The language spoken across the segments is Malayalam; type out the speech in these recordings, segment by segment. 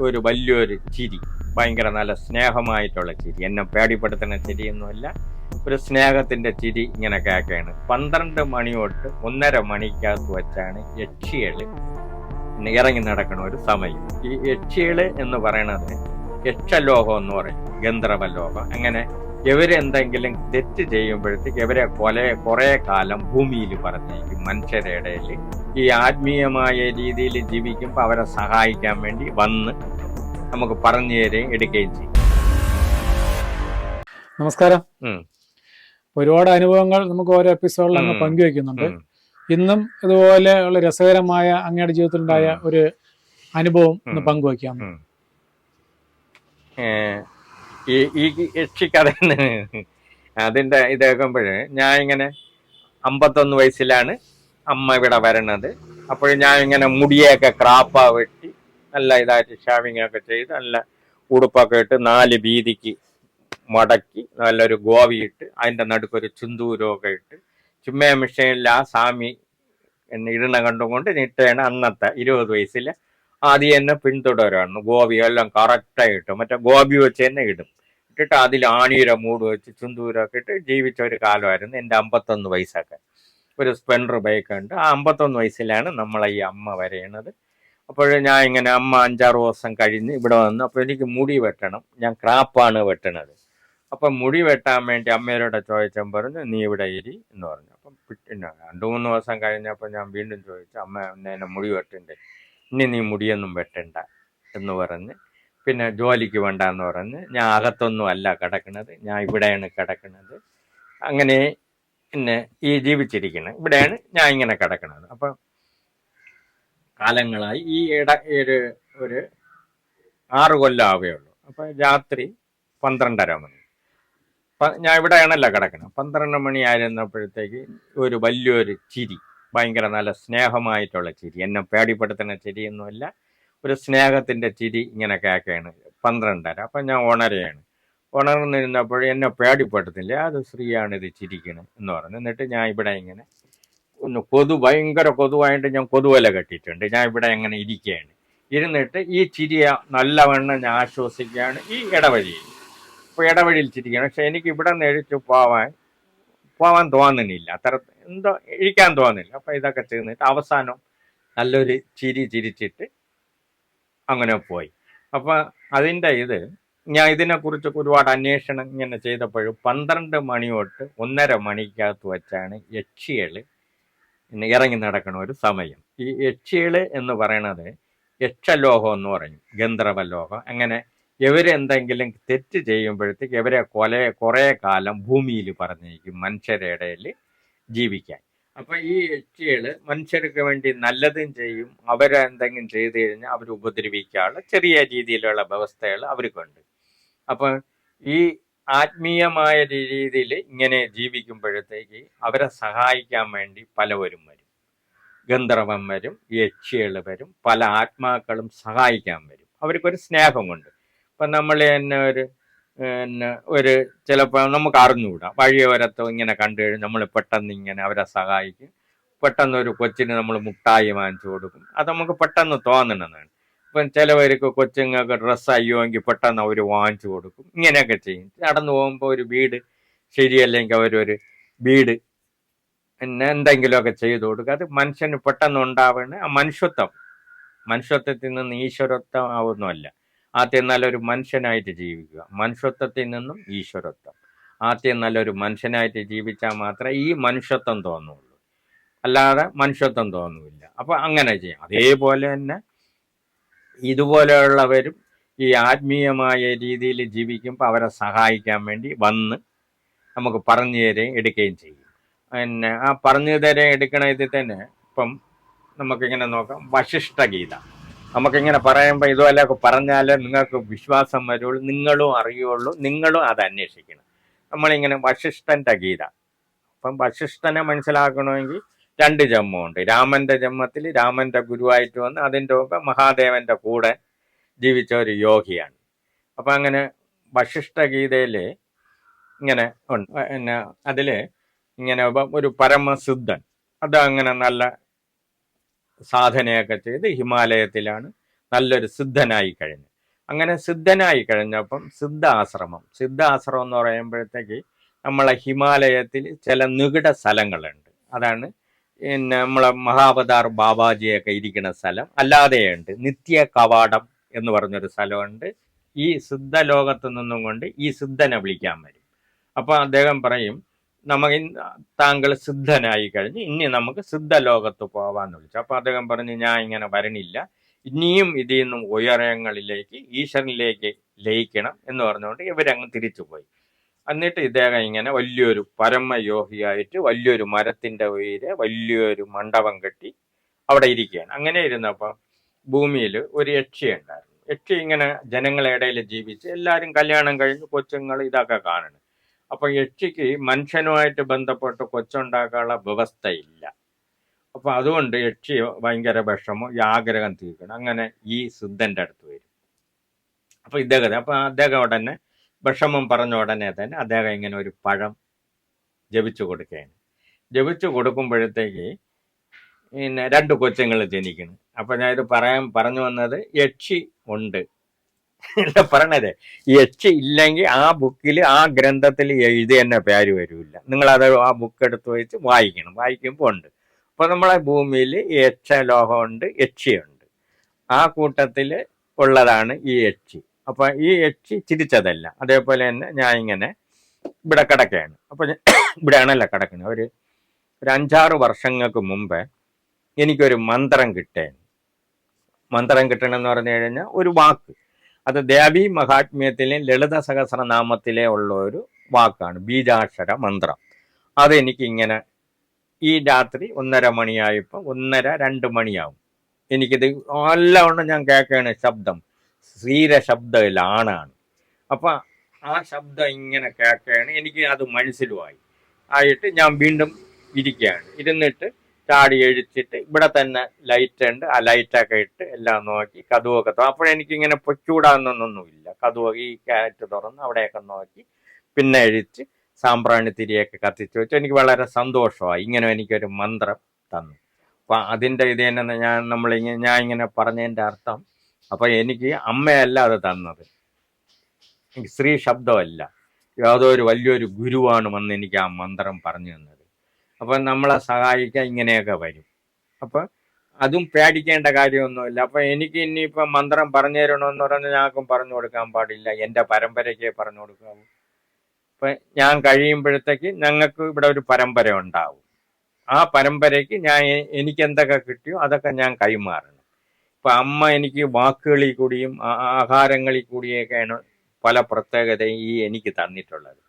ഒരു വലിയൊരു ചിരി ഭയങ്കര നല്ല സ്നേഹമായിട്ടുള്ള ചിരി. എന്നെ പേടിപ്പെടുത്തുന്ന ചിരിയൊന്നുമല്ല ഒരു സ്നേഹത്തിന്റെ ചിരി ഇങ്ങനെ കേൾക്കുകയാണ്. പന്ത്രണ്ട് മണി തൊട്ട് ഒന്നര മണിക്കകത്ത് വെച്ചാണ് യക്ഷികൾ ഇറങ്ങി നടക്കണ ഒരു സമയം. ഈ യക്ഷികൾ എന്ന് പറയണത് യക്ഷലോകം എന്ന് പറയും ഗന്ധർവ ലോകം. അങ്ങനെ ഇവരെന്തെങ്കിലും തെറ്റ് ചെയ്യുമ്പോഴത്തേക്ക് ഇവരെ കൊല കുറെ കാലം ഭൂമിയിൽ പറഞ്ഞേക്കും മനുഷ്യരുടെ ഇടയിൽ. ഈ ആത്മീയമായ രീതിയിൽ ജീവിക്കുമ്പോൾ അവരെ സഹായിക്കാൻ വേണ്ടി വന്ന് നമുക്ക് പറഞ്ഞു തരുകയും എടുക്കുകയും ചെയ്യും. നമസ്കാരം. ഒരുപാട് അനുഭവങ്ങൾ നമുക്ക് ഓരോ എപ്പിസോഡിൽ അങ്ങ് പങ്കുവയ്ക്കുന്നുണ്ട് പങ്കുവെക്കുന്നുണ്ട്. ഇന്നും ഇതുപോലെ ഉള്ള രസകരമായ അങ്ങയുടെ ജീവിതത്തിലുണ്ടായ ഒരു അനുഭവം ഒന്ന് ഉം. ഈ ഈ യക്ഷിക്കഥ അതിന്റെ ഇതേക്കുമ്പോൾ ഞാൻ ഇങ്ങനെ അമ്പത്തൊന്ന് വയസ്സിലാണ് അമ്മ ഇവിടെ വരണത്. അപ്പോൾ ഞാൻ ഇങ്ങനെ മുടിയൊക്കെ ക്രാപ്പ വെട്ടി നല്ല ഇതായിട്ട് ഷാവിങ് ഒക്കെ ചെയ്ത് നല്ല ഉടുപ്പൊക്കെ ഇട്ട് നാല് വീതിക്ക് മടക്കി നല്ലൊരു ഗോവി ഇട്ട് അതിന്റെ നടുക്കൊരു ചുന്തൂരമൊക്കെ ഇട്ട് ചുമ്മേ മിഷനിൽ ആ സ്വാമി ഇടണ കണ്ടുകൊണ്ട് നിട്ടയാണ് അന്നത്തെ ഇരുപത് വയസ്സിൽ ആദ്യം എന്നെ പിന്തുടരാണ്. ഗോപി എല്ലാം കറക്റ്റായിട്ട് മറ്റേ ഗോപി വെച്ച് തന്നെ ഇടും. ഇട്ടിട്ട് അതിൽ ആണിയുര മൂട് വെച്ച് ചുന്തൂരൊക്കെ ഇട്ട് ജീവിച്ച ഒരു കാലമായിരുന്നു എന്റെ അമ്പത്തൊന്ന് വയസ്സൊക്കെ. ഒരു സ്പ്ലെൻഡർ ബൈക്ക് ഉണ്ട്. ആ അമ്പത്തൊന്ന് വയസ്സിലാണ് നമ്മളെ ഈ അമ്മ വരയണത് അപ്പോൾ ഞാൻ ഇങ്ങനെ അമ്മ അഞ്ചാറ് ദിവസം കഴിഞ്ഞ് ഇവിടെ വന്നു അപ്പോൾ എനിക്ക് മുടി വെട്ടണം. ഞാൻ ക്രാപ്പാണ് വെട്ടണത്. അപ്പം മുടി വെട്ടാൻ വേണ്ടി അമ്മയോടെ ചോദിച്ചാൽ പറഞ്ഞു നീ ഇവിടെ ഇരി എന്ന് പറഞ്ഞു. അപ്പം പിന്നെ രണ്ടു മൂന്ന് ദിവസം കഴിഞ്ഞപ്പോൾ ഞാൻ വീണ്ടും ചോദിച്ചു അമ്മ എന്നെ മുടി വെട്ടണ്ടേ? ഇനി നീ മുടിയൊന്നും വെട്ടണ്ട എന്ന് പറഞ്ഞ്. പിന്നെ ജോലിക്ക് വേണ്ട എന്ന് പറഞ്ഞ്. ഞാൻ അകത്തൊന്നും അല്ല കിടക്കുന്നത് ഞാൻ ഇവിടെയാണ് കിടക്കുന്നത് അങ്ങനെ പിന്നെ ഈ ജീവിച്ചിരിക്കുന്നത് ഇവിടെയാണ് ഞാൻ ഇങ്ങനെ കിടക്കുന്നത് അപ്പം കാലങ്ങളായി. ഈ ഇട ഒരു ഒരു ആറ് കൊല്ലം ആവുകയുള്ളൂ അപ്പം രാത്രി പന്ത്രണ്ടര മണി. ഞാൻ ഇവിടെയാണല്ലോ കിടക്കുന്നത് പന്ത്രണ്ട് മണി ആയിരുന്നപ്പോഴത്തേക്ക് ഒരു വലിയൊരു ചിരി. ഭയങ്കര നല്ല സ്നേഹമായിട്ടുള്ള ചിരി. എന്നെ പേടിപ്പെടുത്തുന്ന ചിരിയൊന്നുമല്ല. ഒരു സ്നേഹത്തിന്റെ ചിരി ഇങ്ങനെ കേൾക്കുകയാണ്. പന്ത്രണ്ടര. അപ്പം ഞാൻ ഉണരുകയാണ്. ഉണർന്നിരുന്നപ്പോൾ എന്നെ പേടിപ്പെടുത്തില്ല? അത് സ്ത്രീയാണ് ഇത് ചിരിക്കണത് എന്ന് പറഞ്ഞു. എന്നിട്ട് ഞാൻ ഇവിടെ ഇങ്ങനെ ഒന്ന് കൊതു ഭയങ്കര കൊതുവായിട്ട് ഞാൻ കൊതുവല കെട്ടിയിട്ടുണ്ട്. ഞാൻ ഇവിടെ ഇങ്ങനെ ഇരിക്കുകയാണ്. ഇരുന്നിട്ട് ഈ ചിരിയ നല്ലവണ്ണം ഞാൻ ആശ്വസിക്കുകയാണ് ഈ ഇടവഴിയിൽ. ഇപ്പോൾ ഇടവഴിയിൽ ചിരിക്കുകയാണ്. പക്ഷെ എനിക്ക് ഇവിടെ നിന്ന് എഴുത്തു പോവാൻ പോവാൻ തോന്നുന്നില്ല. അത്ര എന്തോ ഇരിക്കാൻ തോന്നുന്നില്ല അപ്പം ഇതൊക്കെ ചെയ്യുന്നിട്ട് അവസാനം നല്ലൊരു ചിരി ചിരിച്ചിട്ട് അങ്ങനെ പോയി. അപ്പം അതിന്റെ ഇത് ഞാൻ ഇതിനെക്കുറിച്ച് ഒരുപാട് അന്വേഷണം ഇങ്ങനെ ചെയ്തപ്പോഴും പന്ത്രണ്ട് മണി തൊട്ട് ഒന്നര മണിക്കകത്ത് വെച്ചാണ് യക്ഷികൾ ഇറങ്ങി നടക്കുന്ന ഒരു സമയം. ഈ യക്ഷികൾ എന്ന് പറയണത് യക്ഷലോഹം എന്ന് പറയും ഗന്ധർവ ലോഹം അങ്ങനെ ഇവരെന്തെങ്കിലും തെറ്റ് ചെയ്യുമ്പോഴത്തേക്ക് ഇവരെ കൊല കുറേ കാലം ഭൂമിയിൽ പറഞ്ഞിരിക്കും മനുഷ്യരുടെ ഇടയിൽ. ജീവിക്കാൻ. അപ്പൊ ഈ യക്ഷികൾ മനുഷ്യർക്ക് വേണ്ടി നല്ലതും ചെയ്യും അവരെ എന്തെങ്കിലും ചെയ്തു കഴിഞ്ഞാൽ അവർ ഉപദ്രവിക്കാനുള്ള ചെറിയ രീതിയിലുള്ള വ്യവസ്ഥകൾ അവർക്കുണ്ട് അപ്പൊ ഈ ആത്മീയമായ രീതിയിൽ ഇങ്ങനെ ജീവിക്കുമ്പോഴത്തേക്ക് അവരെ സഹായിക്കാൻ വേണ്ടി പലവരും വരും. ഗന്ധർവം വരും യക്ഷികൾ വരും പല ആത്മാക്കളും സഹായിക്കാൻ വരും. അവർക്കൊരു സ്നേഹം കൊണ്ട്. ഇപ്പം നമ്മൾ തന്നെ ഒരു പിന്നെ ഒരു ചിലപ്പോൾ നമുക്ക് അറിഞ്ഞുകൂടാ വഴിയോരത്തോ ഇങ്ങനെ കണ്ടു കഴിഞ്ഞാൽ നമ്മൾ പെട്ടെന്ന് ഇങ്ങനെ അവരെ സഹായിക്കും. പെട്ടെന്ന് ഒരു കൊച്ചിന് നമ്മൾ മുട്ടായി വാങ്ങിച്ചു കൊടുക്കും. അത് നമുക്ക് പെട്ടെന്ന് തോന്നണമെന്നാണ് ഇപ്പം ചിലവർക്ക് കൊച്ചുങ്ങൾക്ക് ഡ്രസ്സ് അയ്യോയെങ്കിൽ പെട്ടെന്ന് അവർ വാങ്ങിച്ചു കൊടുക്കും. ഇങ്ങനെയൊക്കെ ചെയ്യും. നടന്നു പോകുമ്പോൾ ഒരു വീട് ശരിയല്ലെങ്കിൽ അവരൊരു വീട് പിന്നെ എന്തെങ്കിലുമൊക്കെ ചെയ്തു കൊടുക്കുക അത് മനുഷ്യന് പെട്ടെന്ന് ഉണ്ടാവുന്ന ആ മനുഷ്യത്വം. മനുഷ്യത്വത്തിൽ നിന്ന് ഈശ്വരത്വം ആവുന്നതല്ല. ആദ്യം നല്ലൊരു മനുഷ്യനായിട്ട് ജീവിക്കുക. മനുഷ്യത്വത്തിൽ നിന്നും ഈശ്വരത്വം. ആദ്യം നല്ലൊരു മനുഷ്യനായിട്ട് ജീവിച്ചാൽ മാത്രമേ ഈ മനുഷ്യത്വം തോന്നുള്ളൂ. അല്ലാതെ മനുഷ്യത്വം തോന്നുന്നില്ല. അപ്പൊ അങ്ങനെ ചെയ്യാം. അതേപോലെ തന്നെ ഇതുപോലെയുള്ളവരും ഈ ആത്മീയമായ രീതിയിൽ ജീവിക്കുമ്പോൾ അവരെ സഹായിക്കാൻ വേണ്ടി വന്ന് നമുക്ക് പറഞ്ഞു തരുകയും എടുക്കുകയും ചെയ്യും. പിന്നെ ആ പറഞ്ഞു തരുകയും എടുക്കണ ഇതിൽ തന്നെ ഇപ്പം നമുക്കിങ്ങനെ നോക്കാം. വശിഷ്ഠ ഗീത നമുക്കിങ്ങനെ പറയുമ്പോൾ ഇതുപോലെയൊക്കെ പറഞ്ഞാലേ നിങ്ങൾക്ക് വിശ്വാസം വരുള്ളൂ നിങ്ങളും അറിയുള്ളൂ നിങ്ങളും അത് അന്വേഷിക്കണം. നമ്മളിങ്ങനെ വശിഷ്ഠന്റെ ഗീത. അപ്പം വശിഷ്ഠനെ മനസ്സിലാക്കണമെങ്കിൽ രണ്ട് ജന്മമുണ്ട്. രാമന്റെ ജന്മത്തിൽ രാമന്റെ ഗുരുവായിട്ട് വന്ന് അതിന്റെ മുമ്പ് മഹാദേവന്റെ കൂടെ ജീവിച്ച ഒരു യോഗിയാണ്. അപ്പം അങ്ങനെ വശിഷ്ഠ ഗീതയിൽ ഇങ്ങനെ ഉണ്ട്. പിന്നെ അതിൽ ഇങ്ങനെ ഒരു പരമസിദ്ധൻ. അത് അങ്ങനെ നല്ല സാധനയൊക്കെ ചെയ്ത് ഹിമാലയത്തിലാണ് നല്ലൊരു സിദ്ധനായി കഴിഞ്ഞു അങ്ങനെ സിദ്ധനായി കഴിഞ്ഞപ്പം സിദ്ധാശ്രമം. സിദ്ധാശ്രമം എന്ന് പറയുമ്പോഴത്തേക്ക് നമ്മളെ ഹിമാലയത്തിൽ ചില നികിട സ്ഥലങ്ങളുണ്ട്. അതാണ് പിന്നെ നമ്മളെ മഹാവതാർ ബാബാജിയൊക്കെ ഇരിക്കുന്ന സ്ഥലം. അല്ലാതെയുണ്ട്. നിത്യ കവാടം എന്ന് പറഞ്ഞൊരു സ്ഥലമുണ്ട്. ഈ സിദ്ധ ലോകത്ത് നിന്നും കൊണ്ട് ഈ സിദ്ധനെ വിളിക്കാൻ വരും. അപ്പോൾ അദ്ദേഹം പറയും നമുക്ക് താങ്കൾ സിദ്ധനായി കഴിഞ്ഞ് ഇനി നമുക്ക് സിദ്ധ ലോകത്ത് പോവാന്ന് വിളിച്ചു. അപ്പൊ അദ്ദേഹം പറഞ്ഞു ഞാൻ ഇങ്ങനെ വരണില്ല. ഇനിയും ഇതിൽ നിന്നും ഉയരങ്ങളിലേക്ക് ഈശ്വരനിലേക്ക് ലയിക്കണം എന്ന് പറഞ്ഞുകൊണ്ട് ഇവരങ്ങ് തിരിച്ചുപോയി. എന്നിട്ട് ഇദ്ദേഹം ഇങ്ങനെ വലിയൊരു പരമയോഗിയായിട്ട് വലിയൊരു മരത്തിന്റെ ഉയരെ വലിയൊരു മണ്ഡപം കെട്ടി അവിടെ ഇരിക്കുകയാണ്. അങ്ങനെ ഇരുന്നപ്പോൾ ഭൂമിയിൽ ഒരു യക്ഷി ഉണ്ടായിരുന്നു. യക്ഷി ഇങ്ങനെ ജനങ്ങളുടെ ഇടയിൽ ജീവിച്ച് എല്ലാവരും കല്യാണം കഴിഞ്ഞ് കൊച്ചുങ്ങൾ ഇതൊക്കെ കാണണം അപ്പൊ യക്ഷിക്ക് മനുഷ്യനുമായിട്ട് ബന്ധപ്പെട്ട് കൊച്ചുണ്ടാക്കാനുള്ള വ്യവസ്ഥയില്ല. അപ്പൊ അതുകൊണ്ട് യക്ഷി ഭയങ്കര വിഷമം ഈ ആഗ്രഹം തീർക്കണം. അങ്ങനെ ഈ സിദ്ധന്റെ അടുത്ത് വരും. അപ്പൊ ഇദ്ദേഹത്തെ അപ്പൊ അദ്ദേഹം ഉടനെ വിഷമം പറഞ്ഞ ഉടനെ തന്നെ അദ്ദേഹം ഇങ്ങനെ ഒരു പഴം ജപിച്ചു കൊടുക്കുകയാണ്. ജപിച്ചു കൊടുക്കുമ്പോഴത്തേക്ക് പിന്നെ രണ്ട് കൊച്ചുങ്ങൾ ജനിക്കുന്നു. അപ്പൊ ഞാൻ ഇത് പറയാൻ പറഞ്ഞു വന്നത് യക്ഷി ഉണ്ട്. അല്ല പറയണത്? എച്ച് ഇല്ലെങ്കിൽ ആ ബുക്കിൽ ആ ഗ്രന്ഥത്തിൽ എഴുതി തന്നെ പേര് വരില്ല. നിങ്ങൾ അത് ആ ബുക്ക് എടുത്ത് വെച്ച് വായിക്കണം. വായിക്കുമ്പോൾ ഉണ്ട്. അപ്പൊ നമ്മളെ ഭൂമിയിൽ എച്ച് ലോഹമുണ്ട് എച്ച് ഉണ്ട്. ആ കൂട്ടത്തിൽ ഉള്ളതാണ് ഈ എച്ച് അപ്പൊ ഈ എച്ച് ചിരിച്ചതല്ല. അതേപോലെ തന്നെ ഞാൻ ഇങ്ങനെ ഇവിടെ കിടക്കുകയാണ്. അപ്പൊ ഞാൻ ഇവിടെയാണല്ലോ കിടക്കുന്നത്. ഒരു ഒരു അഞ്ചാറ് വർഷങ്ങൾക്ക് മുമ്പേ എനിക്കൊരു മന്ത്രം കിട്ടേന്. മന്ത്രം കിട്ടണമെന്ന് പറഞ്ഞു കഴിഞ്ഞാൽ ഒരു വാക്ക്. അത് ദേവി മഹാത്മ്യത്തിലെ ലളിത സഹസ്രനാമത്തിലെ ഉള്ള ഒരു വാക്കാണ്. ബീജാക്ഷര മന്ത്രം. അതെനിക്ക് ഇങ്ങനെ ഈ രാത്രി ഒന്നര മണിയായപ്പോൾ ഒന്നര രണ്ട് മണിയാവും. എനിക്കിത് നല്ലവണ്ണം ഞാൻ കേൾക്കുകയാണ് ശബ്ദം. ശ്രീര ശബ്ദമില്ല ആണാണ് അപ്പൊ ആ ശബ്ദം ഇങ്ങനെ കേൾക്കുകയാണ് എനിക്ക് അത് മനസ്സിലുമായി. ആയിട്ട് ഞാൻ വീണ്ടും ഇരിക്കുകയാണ്. ഇരുന്നിട്ട് ചാടി എഴുത്തിട്ട് ഇവിടെ തന്നെ ലൈറ്റ് ഉണ്ട്. ആ ലൈറ്റൊക്കെ ഇട്ട് എല്ലാം നോക്കി കതുവൊക്കെ തുറന്നു. അപ്പോഴെനിക്കിങ്ങനെ പൊച്ചൂടാന്നൊന്നുമില്ല കതുവ ഈ കാറ്റ് തുറന്ന് അവിടെയൊക്കെ നോക്കി പിന്നെ എഴുത്ത് സാമ്പ്രാണി തിരിയൊക്കെ കത്തിച്ചു വെച്ചു. എനിക്ക് വളരെ സന്തോഷമായി. ഇങ്ങനെ എനിക്കൊരു മന്ത്രം തന്നു. അപ്പൊ അതിന്റെ ഇത് തന്നെ ഞാൻ നമ്മളിങ്ങനെ ഞാൻ ഇങ്ങനെ പറഞ്ഞതിന്റെ അർത്ഥം. അപ്പൊ എനിക്ക് അമ്മയല്ല അത് തന്നത്. എനിക്ക് സ്ത്രീ ശബ്ദമല്ല. യാതൊരു വലിയൊരു ഗുരുവാണ് വന്ന് എനിക്ക് ആ മന്ത്രം പറഞ്ഞു തന്നത്. അപ്പൊ നമ്മളെ സഹായിക്കാൻ ഇങ്ങനെയൊക്കെ വരും. അപ്പൊ അതും പേടിക്കേണ്ട കാര്യമൊന്നുമില്ല. അപ്പൊ എനിക്ക് ഇനിയിപ്പം മന്ത്രം പറഞ്ഞു തരണമെന്ന് പറഞ്ഞാൽ ഞങ്ങൾക്കും പറഞ്ഞു കൊടുക്കാൻ പാടില്ല. എന്റെ പരമ്പരയ്ക്ക് പറഞ്ഞു കൊടുക്കാവൂ. അപ്പൊ ഞാൻ കഴിയുമ്പോഴത്തേക്ക് ഞങ്ങൾക്ക് ഇവിടെ ഒരു പരമ്പര ഉണ്ടാവും. ആ പരമ്പരയ്ക്ക് ഞാൻ എനിക്ക് എന്തൊക്കെ കിട്ടിയോ അതൊക്കെ ഞാൻ കൈമാറണം. ഇപ്പൊ അമ്മ എനിക്ക് വാക്കുകളിൽ കൂടിയും ആഹാരങ്ങളിൽ കൂടിയൊക്കെയാണ് പല പ്രത്യേകതയും ഈ എനിക്ക് തന്നിട്ടുള്ളത്.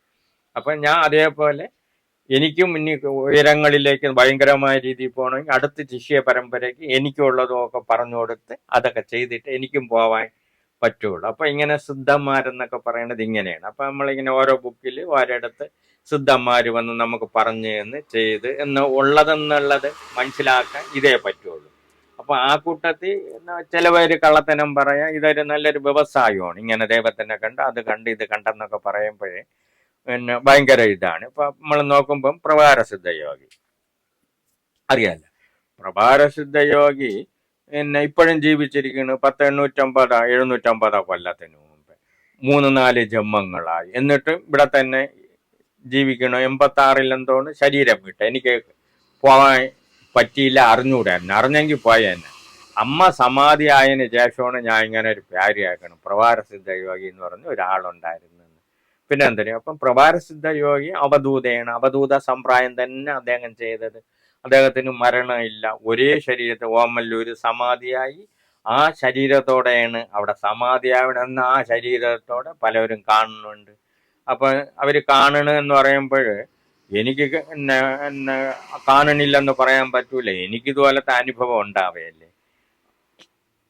അപ്പൊ ഞാൻ അതേപോലെ എനിക്കും ഇനി ഉയരങ്ങളിലേക്ക് ഭയങ്കരമായ രീതിയിൽ പോകണമെങ്കിൽ അടുത്ത ശിഷ്യ പരമ്പരയ്ക്ക് എനിക്കുള്ളതും ഒക്കെ പറഞ്ഞു കൊടുത്ത് അതൊക്കെ ചെയ്തിട്ട് എനിക്കും പോവാൻ പറ്റുള്ളൂ. അപ്പൊ ഇങ്ങനെ സിദ്ധന്മാരെന്നൊക്കെ പറയുന്നത് ഇങ്ങനെയാണ്. അപ്പൊ നമ്മളിങ്ങനെ ഓരോ ബുക്കിൽ ഓരോടത്ത് സിദ്ധന്മാർ വന്ന് നമുക്ക് പറഞ്ഞു തന്ന് ചെയ്ത് എന്ന് ഉള്ളതെന്നുള്ളത് മനസ്സിലാക്കാൻ ഇതേ പറ്റുള്ളൂ. അപ്പൊ ആ കൂട്ടത്തിൽ ചിലവര് കള്ളത്തനം പറയാം ഇതൊരു നല്ലൊരു വ്യവസായമാണ്. ഇങ്ങനെ ദൈവത്തിനെ കണ്ട് അത് കണ്ട് ഇത് കണ്ടെന്നൊക്കെ പറയുമ്പോഴേ പിന്നെ ഭയങ്കര ഇതാണ്. ഇപ്പൊ നമ്മൾ നോക്കുമ്പം പ്രഭാരസിദ്ധ യോഗി. അറിയാലോ? പ്രഭാരസിദ്ധ യോഗി പിന്നെ ഇപ്പോഴും ജീവിച്ചിരിക്കുന്നു. പത്ത് എണ്ണൂറ്റമ്പതാ എഴുന്നൂറ്റമ്പതാ കൊല്ലത്തിന് മുമ്പ്. മൂന്ന് നാല് ജന്മങ്ങളായി. എന്നിട്ടും ഇവിടെ തന്നെ ജീവിക്കണം? എൺപത്തി ആറിൽ എന്തോന്ന് ശരീരം വിട്ട്. എനിക്ക് പോകാൻ പറ്റിയില്ല അറിഞ്ഞുകൂടായിരുന്നു അറിഞ്ഞെങ്കിൽ പോയെന്നെ അമ്മ സമാധി ആയതിനു ശേഷമാണ് ഞാൻ ഇങ്ങനെ ഒരു പ്യാരിയാക്കണം പ്രഭാരസിദ്ധ യോഗി എന്ന് പറഞ്ഞ ഒരാളുണ്ടായിരുന്നു പിന്നെ എന്തെങ്കിലും അപ്പം പ്രഭാരസിദ്ധ യോഗി അവധൂതയാണ്. അവധൂത സമ്പ്രായം തന്നെ അദ്ദേഹം ചെയ്തത്. അദ്ദേഹത്തിന് മരണമില്ല. ഒരേ ശരീരത്തെ ഓമല്ലൂര് സമാധിയായി ആ ശരീരത്തോടെയാണ് അവിടെ സമാധിയാവണമെന്ന് ആ ശരീരത്തോടെ പലവരും കാണുന്നുണ്ട്. അപ്പൊ അവർ കാണണ എന്ന് പറയുമ്പോൾ എനിക്ക് കാണണില്ലെന്ന് പറയാൻ പറ്റൂല. എനിക്കിതുപോലത്തെ അനുഭവം ഉണ്ടാവുകയല്ലേ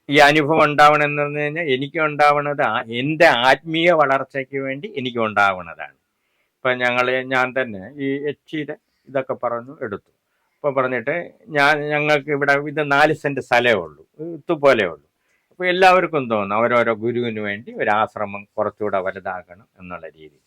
ഈ അനുഭവം ഉണ്ടാവണമെന്ന് പറഞ്ഞു കഴിഞ്ഞാൽ എനിക്ക് ഉണ്ടാവണത് എന്റെ ആത്മീയ വളർച്ചയ്ക്ക് വേണ്ടി എനിക്ക് ഉണ്ടാവുന്നതാണ് ഇപ്പൊ ഞങ്ങൾ ഞാൻ തന്നെ ഈ എച്ചിയുടെ ഇതൊക്കെ പറഞ്ഞു എടുത്തു. അപ്പോൾ പറഞ്ഞിട്ട് ഞാൻ ഞങ്ങൾക്ക് ഇവിടെ ഇത് നാല് സെന്റ് സ്ഥലമേ ഉള്ളൂ. ഇതുപോലെ ഉള്ളൂ. അപ്പൊ എല്ലാവർക്കും തോന്നും അവരോരോ ഗുരുവിന് വേണ്ടി ഒരു ആശ്രമം കുറച്ചുകൂടെ വലുതാക്കണം എന്നുള്ള രീതി.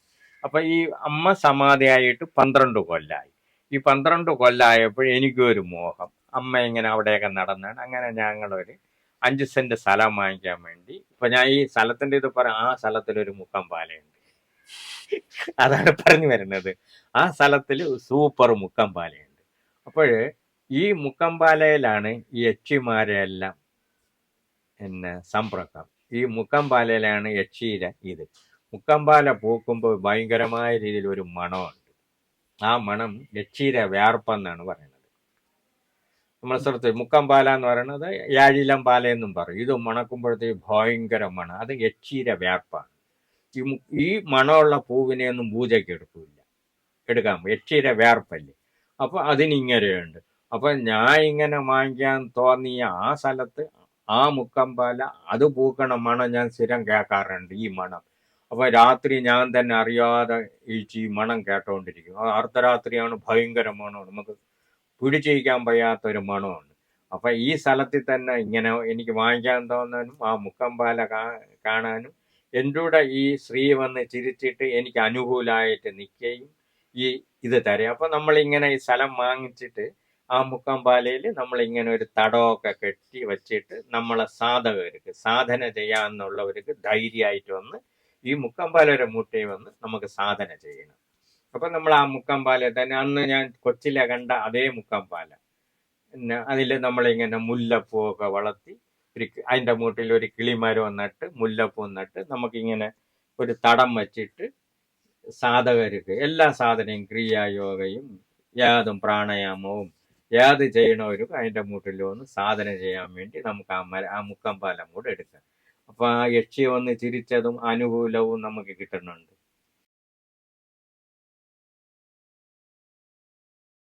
അപ്പൊ ഈ അമ്മ സമാധിയായിട്ട് പന്ത്രണ്ട് കൊല്ലായി. ഈ പന്ത്രണ്ട് കൊല്ലായപ്പോൾ എനിക്കൊരു മോഹം. അമ്മ ഇങ്ങനെ അവിടെയൊക്കെ നടന്നാണ്. അങ്ങനെ ഞങ്ങളൊരു അഞ്ച് സെന്റ് സ്ഥലം വാങ്ങിക്കാൻ വേണ്ടി. ഇപ്പൊ ഞാൻ ഈ സ്ഥലത്തിന്റെ ഇത് പറയാം ആ സ്ഥലത്തിൽ ഒരു മുക്കം പാലയുണ്ട്. അതാണ് പറഞ്ഞു വരുന്നത്. ആ സ്ഥലത്തിൽ സൂപ്പർ മുക്കം പാലയുണ്ട്. അപ്പോഴ് ഈ മുക്കം പാലയിലാണ് ഈ യക്ഷിമാരെ എല്ലാം പിന്നെ സമ്പർക്കം ഈ മുക്കം പാലയിലാണ് യക്ഷിയുടെ ഇത്. മുക്കം പാല പൂക്കുമ്പോൾ ഭയങ്കരമായ രീതിയിൽ ഒരു മണമുണ്ട്. ആ മണം യക്ഷിയുടെ വേർപ്പെന്നാണ് പറയുന്നത്. നമ്മളെ സ്ഥലത്ത് മുക്കം പാല എന്ന് പറയുന്നത് യാഴിലം പാല എന്നും പറയും. ഇത് മണക്കുമ്പോഴത്തേക്ക് ഭയങ്കര മണം. അത് എച്ചീര വ്യാപ്പാണ് ഈ ഈ മണമുള്ള പൂവിനെ ഒന്നും പൂജയ്ക്ക് എടുക്കില്ല. എടുക്കാം എച്ചീര വ്യാർപ്പല്ലേ അപ്പൊ അതിനിങ്ങനെയുണ്ട്. അപ്പൊ ഞാൻ ഇങ്ങനെ വാങ്ങിക്കാൻ തോന്നിയ ആ സ്ഥലത്ത് ആ മുക്കം പാല അത് പൂക്കണ മണം ഞാൻ സ്ഥിരം കേൾക്കാറുണ്ട് ഈ മണം. അപ്പൊ രാത്രി ഞാൻ തന്നെ അറിയാതെ ഈ മണം കേട്ടോണ്ടിരിക്കും. അർദ്ധരാത്രിയാണ് ഭയങ്കര മണം നമുക്ക് പിടിച്ചിരിക്കാൻ വയ്യാത്ത ഒരു മണമാണ്. അപ്പൊ ഈ സ്ഥലത്തിൽ തന്നെ ഇങ്ങനെ എനിക്ക് വാങ്ങിക്കാൻ തോന്നാനും ആ മുക്കമ്പാല കാണാനും എന്റെ ഈ സ്ത്രീ വന്ന് ചിരിച്ചിട്ട് എനിക്ക് അനുകൂലമായിട്ട് നിൽക്കുകയും ഈ ഇത് തരും. അപ്പൊ നമ്മളിങ്ങനെ ഈ സ്ഥലം വാങ്ങിച്ചിട്ട് ആ മുക്കമ്പാലയിൽ നമ്മളിങ്ങനെ ഒരു തടമൊക്കെ കെട്ടി വെച്ചിട്ട് നമ്മളെ സാധകർക്ക് സാധന ചെയ്യാന്നുള്ളവർക്ക് ധൈര്യമായിട്ട് വന്ന് ഈ മുക്കമ്പാലയുടെ മൂട്ടയിൽ വന്ന് നമുക്ക് സാധന ചെയ്യണം. അപ്പൊ നമ്മൾ ആ മുക്കമ്പാല തന്നെ അന്ന് ഞാൻ കൊച്ചിലെ കണ്ട അതേ മുക്കമ്പാല പിന്നെ അതിൽ നമ്മളിങ്ങനെ മുല്ലപ്പൂ ഒക്കെ വളർത്തി ഒരു അതിന്റെ മൂട്ടിൽ ഒരു കിളിമരം നട്ട് മുല്ലപ്പൂ നട്ട് നമുക്കിങ്ങനെ ഒരു തടം വച്ചിട്ട് സാധകർക്ക് എല്ലാ സാധനയും ക്രിയായോഗയും യാതും പ്രാണായാമവും യാത് ചെയ്യണവരും അതിന്റെ മൂട്ടിൽ വന്ന് സാധന ചെയ്യാൻ വേണ്ടി നമുക്ക് ആ മര ആ മുക്കമ്പാലം കൂടെ എടുക്കാം. അപ്പൊ ആ യക്ഷി വന്ന് ചിരിച്ചതും അനുകൂലവും നമുക്ക് കിട്ടുന്നുണ്ട്.